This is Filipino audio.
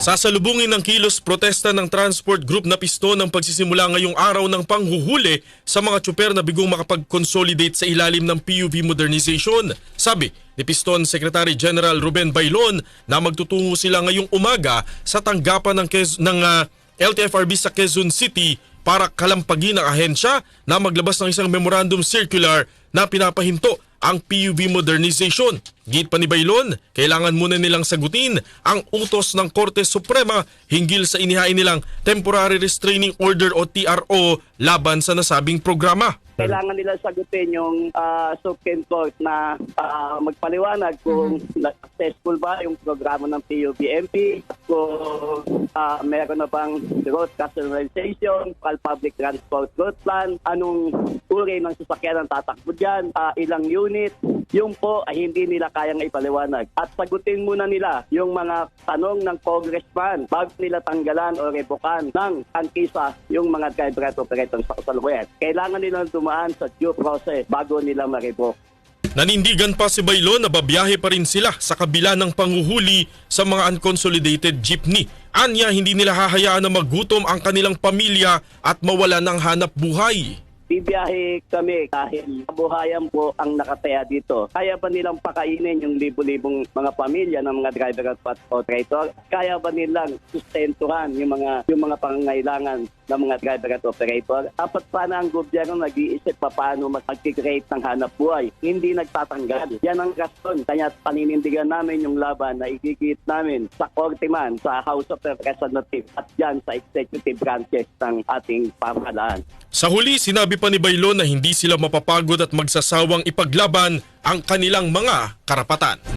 Sasalubungin ng kilos protesta ng transport group na pisto ng pagsisimula ngayong araw ng panghuhuli sa mga tsuper na bigong makapag-consolidate sa ilalim ng PUV modernization. Sabi ni Piston Secretary General Ruben Bailon na magtutungo sila ngayong umaga sa tanggapan ng, Quez- ng ah, LTFRB sa Quezon City para kalampagin ang ahensya na maglabas ng isang memorandum circular na pinapahinto ang PUV modernization. Git pa ni Bailon, kailangan muna nilang sagutin ang utos ng Korte Suprema hinggil sa inihain nilang Temporary Restraining Order o TRO laban sa nasabing programa. Kailangan nila sagutin yung ah, Supreme Court na ah, magpaliwanag kung na- successful ba yung programa ng PUBMP, kung ah, meron na bang road pal- public transport route plan, anong uri ng sasakyan ang tatakbo dyan, ah, ilang unit, yung po ay hindi nila kayang ipaliwanag. At sagutin muna nila yung mga tanong ng congressman bago nila tanggalan o revokan ng angkisa yung mga driver at operator sa kasalukuyan. Kailangan nilang dumaan sa due process bago nila ma-revoke. Nanindigan pa si Bailon na babiyahe pa rin sila sa kabila ng panguhuli sa mga unconsolidated jeepney. Anya hindi nila hahayaan na magutom ang kanilang pamilya at mawala ng hanap buhay. Bibiyahe kami dahil kabuhayan po ang nakataya dito. Kaya ba nilang pakainin yung libo-libong mga pamilya ng mga driver at operator? Kaya ba nilang sustentuhan yung mga yung mga pangangailangan ng mga driver at operator? Dapat pa na ang gobyerno nag-iisip pa paano mag-create ng hanap buhay. Hindi nagtatanggal. Yan ang rason. Kaya paninindigan namin yung laban na igigit namin sa korte man, sa House of Representatives at yan sa executive branches ng ating pamahalaan. Sa huli, sinabi pa ni Bailon na hindi sila mapapagod at magsasawang ipaglaban ang kanilang mga karapatan.